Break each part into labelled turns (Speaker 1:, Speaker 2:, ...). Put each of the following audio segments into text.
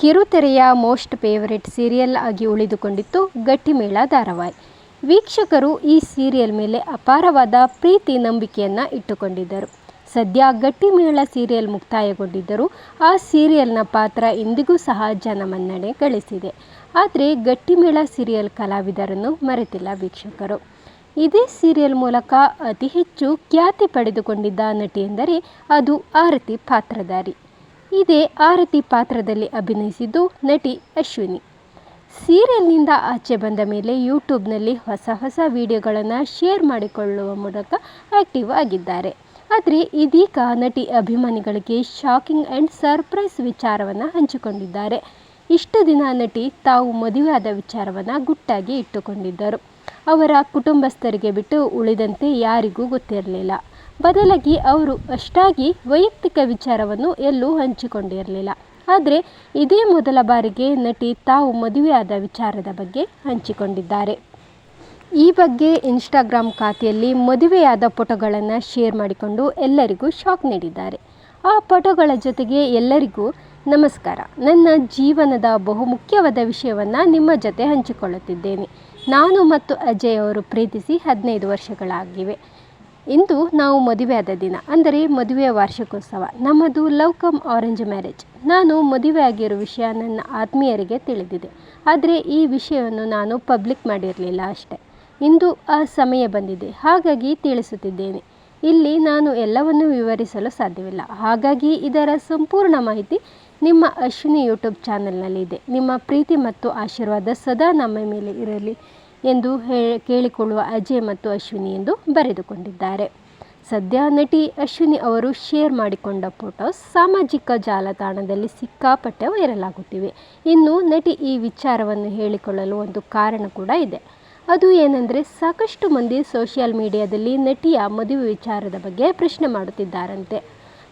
Speaker 1: ಕಿರುತೆರೆಯ most favourite serial ಆಗಿ ಉಳಿದುಕೊಂಡಿತ್ತು ಗಟ್ಟಿಮೇಳ ಧಾರಾವಾಹಿ. ವೀಕ್ಷಕರು ಈ ಸೀರಿಯಲ್ ಮೇಲೆ ಅಪಾರವಾದ ಪ್ರೀತಿ ನಂಬಿಕೆಯನ್ನು ಇಟ್ಟುಕೊಂಡಿದ್ದರು. ಸದ್ಯ ಗಟ್ಟಿಮೇಳ ಸೀರಿಯಲ್ ಮುಕ್ತಾಯಗೊಂಡಿದ್ದರೂ ಆ ಸೀರಿಯಲ್ನ ಪಾತ್ರ ಇಂದಿಗೂ ಸಹ ಜನಮನ್ನಣೆ ಗಳಿಸಿದೆ. ಆದರೆ ಗಟ್ಟಿಮೇಳ ಸೀರಿಯಲ್ ಕಲಾವಿದರನ್ನು ಮರೆತಿಲ್ಲ ವೀಕ್ಷಕರು. ಇದೇ ಸೀರಿಯಲ್ ಮೂಲಕ ಅತಿ ಹೆಚ್ಚು ಖ್ಯಾತಿ ಪಡೆದುಕೊಂಡಿದ್ದ ನಟಿ ಎಂದರೆ ಅದು ಆರತಿ ಪಾತ್ರಧಾರಿ. ಇದೇ ಆರತಿ ಪಾತ್ರದಲ್ಲಿ ಅಭಿನಯಿಸಿದ್ದು ನಟಿ ಅಶ್ವಿನಿ. ಸೀರಿಯಲ್ನಿಂದ ಆಚೆ ಬಂದ ಮೇಲೆ ಯೂಟ್ಯೂಬ್ನಲ್ಲಿ ಹೊಸ ಹೊಸ ವಿಡಿಯೋಗಳನ್ನು ಶೇರ್ ಮಾಡಿಕೊಳ್ಳುವ ಮೂಲಕ ಆ್ಯಕ್ಟಿವ್ ಆಗಿದ್ದಾರೆ. ಆದರೆ ಇದೀಗ ನಟಿ ಅಭಿಮಾನಿಗಳಿಗೆ ಶಾಕಿಂಗ್ ಆ್ಯಂಡ್ ಸರ್ಪ್ರೈಸ್ ವಿಚಾರವನ್ನು ಹಂಚಿಕೊಂಡಿದ್ದಾರೆ. ಇಷ್ಟು ದಿನ ನಟಿ ತಾವು ಮದುವೆಯಾದ ವಿಚಾರವನ್ನು ಗುಟ್ಟಾಗಿ ಇಟ್ಟುಕೊಂಡಿದ್ದರು. ಅವರ ಕುಟುಂಬಸ್ಥರಿಗೆ ಬಿಟ್ಟು ಉಳಿದಂತೆ ಯಾರಿಗೂ ಗೊತ್ತಿರಲಿಲ್ಲ. ಬದಲಾಗಿ ಅವರು ಅಷ್ಟಾಗಿ ವೈಯಕ್ತಿಕ ವಿಚಾರವನ್ನು ಎಲ್ಲೂ ಹಂಚಿಕೊಂಡಿರಲಿಲ್ಲ. ಆದರೆ ಇದೇ ಮೊದಲ ಬಾರಿಗೆ ನಟಿ ತಾವು ಮದುವೆಯಾದ ವಿಚಾರದ ಬಗ್ಗೆ ಹಂಚಿಕೊಂಡಿದ್ದಾರೆ. ಈ ಬಗ್ಗೆ ಇನ್ಸ್ಟಾಗ್ರಾಮ್ ಖಾತೆಯಲ್ಲಿ ಮದುವೆಯಾದ ಫೋಟೋಗಳನ್ನು ಶೇರ್ ಮಾಡಿಕೊಂಡು ಎಲ್ಲರಿಗೂ ಶಾಕ್ ನೀಡಿದ್ದಾರೆ. ಆ ಫೋಟೋಗಳ ಜೊತೆಗೆ ಎಲ್ಲರಿಗೂ ನಮಸ್ಕಾರ. ನನ್ನ ಜೀವನದ ಬಹುಮುಖ್ಯವಾದ ವಿಷಯವನ್ನು ನಿಮ್ಮ ಜೊತೆ ಹಂಚಿಕೊಳ್ಳುತ್ತಿದ್ದೇನೆ. ನಾನು ಮತ್ತು ಅಜಯ್ ಅವರು ಪ್ರೀತಿಸಿ ಹದಿನೈದು ವರ್ಷಗಳಾಗಿವೆ. ಇಂದು ನಾವು ಮದುವೆಯಾದ ದಿನ, ಅಂದರೆ ಮದುವೆಯ ವಾರ್ಷಿಕೋತ್ಸವ. ನಮ್ಮದು ಲವ್ ಕಮ್ ಆರೆಂಜ್ ಮ್ಯಾರೇಜ್. ನಾನು ಮದುವೆಯಾಗಿರೋ ವಿಷಯ ನನ್ನ ಆತ್ಮೀಯರಿಗೆ ತಿಳಿದಿದೆ. ಆದರೆ ಈ ವಿಷಯವನ್ನು ನಾನು ಪಬ್ಲಿಕ್ ಮಾಡಿರಲಿಲ್ಲ ಅಷ್ಟೇ. ಇಂದು ಆ ಸಮಯ ಬಂದಿದೆ. ಹಾಗಾಗಿ ತಿಳಿಸುತ್ತಿದ್ದೇನೆ. ಇಲ್ಲಿ ನಾನು ಎಲ್ಲವನ್ನು ವಿವರಿಸಲು ಸಾಧ್ಯವಿಲ್ಲ. ಹಾಗಾಗಿ ಇದರ ಸಂಪೂರ್ಣ ಮಾಹಿತಿ ನಿಮ್ಮ ಅಶ್ವಿನಿ ಯೂಟ್ಯೂಬ್ ಚಾನಲ್ನಲ್ಲಿದೆ. ನಿಮ್ಮ ಪ್ರೀತಿ ಮತ್ತು ಆಶೀರ್ವಾದ ಸದಾ ನಮ್ಮ ಮೇಲೆ ಇರಲಿ. ಎಂದು ಕೇಳಿಕೊಳ್ಳುವ ಅಜಯ್ ಮತ್ತು ಅಶ್ವಿನಿ ಎಂದು ಬರೆದುಕೊಂಡಿದ್ದಾರೆ. ಸದ್ಯ ನಟಿ ಅಶ್ವಿನಿ ಅವರು ಶೇರ್ ಮಾಡಿಕೊಂಡ ಫೋಟೋಸ್ ಸಾಮಾಜಿಕ ಜಾಲತಾಣದಲ್ಲಿ ಸಿಕ್ಕಾಪಟ್ಟೆ ವೈರಲ್ ಆಗುತ್ತಿವೆ ಇನ್ನು ನಟಿ ಈ ವಿಚಾರವನ್ನು ಹೇಳಿಕೊಳ್ಳಲು ಒಂದು ಕಾರಣ ಕೂಡ ಇದೆ. ಅದು ಏನೆಂದರೆ ಸಾಕಷ್ಟು ಮಂದಿ ಸೋಷಿಯಲ್ ಮೀಡಿಯಾದಲ್ಲಿ ನಟಿಯ ಮದುವೆ ವಿಚಾರದ ಬಗ್ಗೆ ಪ್ರಶ್ನೆ ಮಾಡುತ್ತಿದ್ದಾರಂತೆ.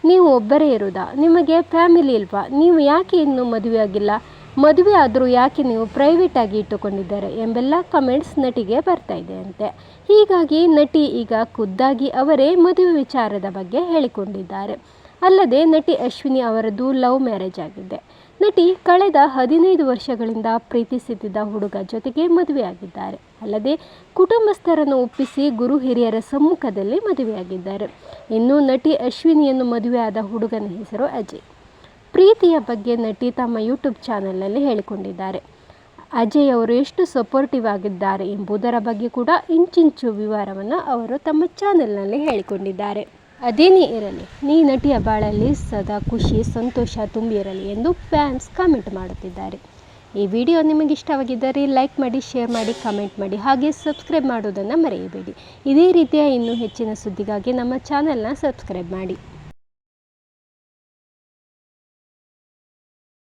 Speaker 1: ನೀವು ಒಬ್ಬರೇ ಇರೋದಾ ನಿಮಗೆ ಫ್ಯಾಮಿಲಿ ಇಲ್ವಾ? ನೀವು ಯಾಕೆ ಇನ್ನೂ ಮದುವೆ ಆಗಿಲ್ಲ ಮದುವೆ ಆದರೂ ಯಾಕೆ ನೀವು ಪ್ರೈವೇಟಾಗಿ ಇಟ್ಟುಕೊಂಡಿದ್ದಾರೆ ಎಂಬೆಲ್ಲ ಕಮೆಂಟ್ಸ್ ನಟಿಗೆ ಬರ್ತಾ ಇದೆ ಅಂತೆ. ಹೀಗಾಗಿ ನಟಿ ಈಗ ಖುದ್ದಾಗಿ ಅವರೇ ಮದುವೆ ವಿಚಾರದ ಬಗ್ಗೆ ಹೇಳಿಕೊಂಡಿದ್ದಾರೆ. ಅಲ್ಲದೆ ನಟಿ ಅಶ್ವಿನಿ ಅವರದ್ದು ಲವ್ ಮ್ಯಾರೇಜ್ ಆಗಿದೆ. ನಟಿ ಕಳೆದ ಹದಿನೈದು ವರ್ಷಗಳಿಂದ ಪ್ರೀತಿಸುತ್ತಿದ್ದ ಹುಡುಗ ಜೊತೆಗೆ ಮದುವೆಯಾಗಿದ್ದಾರೆ. ಅಲ್ಲದೆ ಕುಟುಂಬಸ್ಥರನ್ನು ಒಪ್ಪಿಸಿ ಗುರು ಹಿರಿಯರ ಸಮ್ಮುಖದಲ್ಲಿ ಮದುವೆಯಾಗಿದ್ದಾರೆ. ಇನ್ನು ನಟಿ ಅಶ್ವಿನಿಯನ್ನು ಮದುವೆಯಾದ ಹುಡುಗನ ಹೆಸರು ಅಜಯ್. ಪ್ರೀತಿಯ ಬಗ್ಗೆ ನಟಿ ತಮ್ಮ ಯೂಟ್ಯೂಬ್ ಚಾನಲ್ನಲ್ಲಿ ಹೇಳಿಕೊಂಡಿದ್ದಾರೆ. ಅಜಯ್ ಅವರು ಎಷ್ಟು ಸಪೋರ್ಟಿವ್ ಆಗಿದ್ದಾರೆ ಎಂಬುದರ ಬಗ್ಗೆ ಕೂಡ ಇಂಚಿಂಚು ವಿವರವನ್ನು ಅವರು ತಮ್ಮ ಚಾನೆಲ್ನಲ್ಲಿ ಹೇಳಿಕೊಂಡಿದ್ದಾರೆ. ಅದೇನೇ ಇರಲಿ, ನೀ ನಟಿಯ ಬಾಳಲ್ಲಿ ಸದಾ ಖುಷಿ, ಸಂತೋಷ ತುಂಬಿರಲಿ ಎಂದು ಫ್ಯಾನ್ಸ್ ಕಾಮೆಂಟ್ ಮಾಡುತ್ತಿದ್ದಾರೆ. ಈ ವಿಡಿಯೋ ನಿಮಗೆ ಇಷ್ಟವಾಗಿದ್ದರೆ ಲೈಕ್ ಮಾಡಿ, ಶೇರ್ ಮಾಡಿ, ಕಮೆಂಟ್ ಮಾಡಿ ಹಾಗೆ ಸಬ್ಸ್ಕ್ರೈಬ್ ಮಾಡೋದನ್ನು ಮರೆಯಬೇಡಿ. ಇದೇ ರೀತಿಯ ಇನ್ನೂ ಹೆಚ್ಚಿನ ಸುದ್ದಿಗಾಗಿ ನಮ್ಮ ಚಾನೆಲ್ನ ಸಬ್ಸ್ಕ್ರೈಬ್ ಮಾಡಿ.